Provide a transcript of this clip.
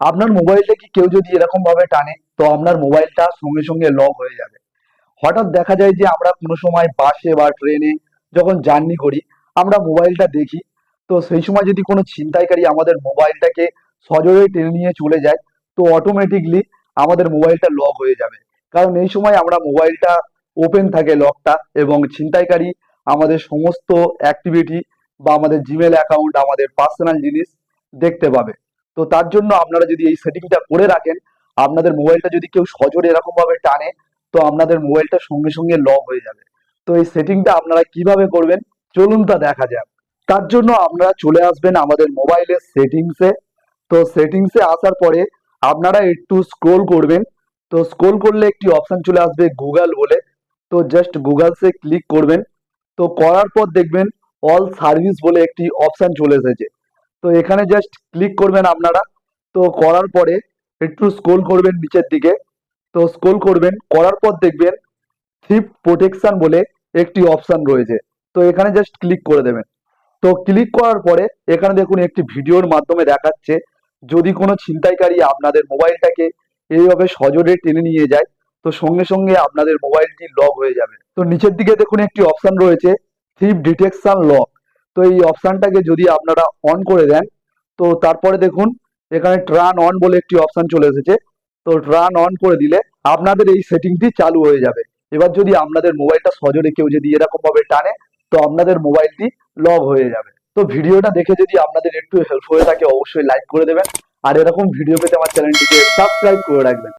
আপনার মোবাইলটা কি কেউ যদি এরকম ভাবে টানে, তো আপনার মোবাইলটা সঙ্গে সঙ্গে লক হয়ে যাবে। হঠাৎ দেখা যায় যে আমরা কোনো সময় বাসে বা ট্রেনে যখন জার্নি করি, আমরা মোবাইলটা দেখি, তো সেই সময় যদি কোনো ছিনতাইকারী আমাদের মোবাইলটাকে সজোরে টেনে নিয়ে চলে যায়, তো অটোমেটিকলি আমাদের মোবাইলটা লক হয়ে যাবে। কারণ এই সময় আমরা মোবাইলটা ওপেন থাকে লকটা এবং ছিনতাইকারী আমাদের সমস্ত অ্যাক্টিভিটি বা আমাদের জিমেল অ্যাকাউন্ট আমাদের পার্সোনাল জিনিস দেখতে পাবে। তো তার জন্য আপনারা যদি এই সেটিংটা করে রাখেন, আপনাদের মোবাইলটা যদি কেউ সজোরে এরকম ভাবে টানে, তো আপনাদের মোবাইলটা সঙ্গে সঙ্গে লক হয়ে যাবে। তো এই সেটিংটা আপনারা কীভাবে করবেন, চলুন তা দেখা যাক। তার জন্য আপনারা চলে আসবেন আমাদের মোবাইলের সেটিংসে তো সেটিংসে আসার পরে আপনারা একটু স্ক্রোল করবেন। তো স্ক্রোল করলে একটি অপশান চলে আসবে গুগল বলে। তো জাস্ট গুগলসে ক্লিক করবেন। তো করার পর দেখবেন অল সার্ভিস বলে একটি অপশান চলে এসেছে। তো এখানে জাস্ট ক্লিক করবেন আপনারা। তো করার পরে একটু স্ক্রোল করবেন নিচের দিকে। তো স্ক্রোল করবেন, করার পর দেখবেন থিপ প্রোটেকশন বলে একটি অপশান রয়েছে। তো এখানে জাস্ট ক্লিক করে দেবেন। তো ক্লিক করার পরে এখানে দেখুন একটি ভিডিওর মাধ্যমে দেখাচ্ছে, যদি কোনো ছিনতাইকারী আপনাদের মোবাইলটাকে এইভাবে সজোরে টেনে নিয়ে যায়, তো সঙ্গে সঙ্গে আপনাদের মোবাইলটি লক হয়ে যাবে। তো নিচের দিকে দেখুন একটি অপশান রয়েছে থিপ ডিটেকশন লক তো এই অপশানটাকে যদি আপনারা অন করে দেন, তো তারপরে দেখুন, এখানে ট্রান অন বলে একটি অপশান চলে এসেছে। তো ট্রান অন করে দিলে আপনাদের এই সেটিংটি চালু হয়ে যাবে। এবার যদি আপনাদের মোবাইলটা সজোরে কেউ যদি এরকমভাবে টানে, তো আপনাদের মোবাইলটি লগ হয়ে যাবে। তো ভিডিওটা দেখে যদি আপনাদের একটু হেল্প হয়ে থাকে, অবশ্যই লাইক করে দেবেন। আর এরকম ভিডিও পেতে আমার চ্যানেলটিকে সাবস্ক্রাইব করে রাখবেন।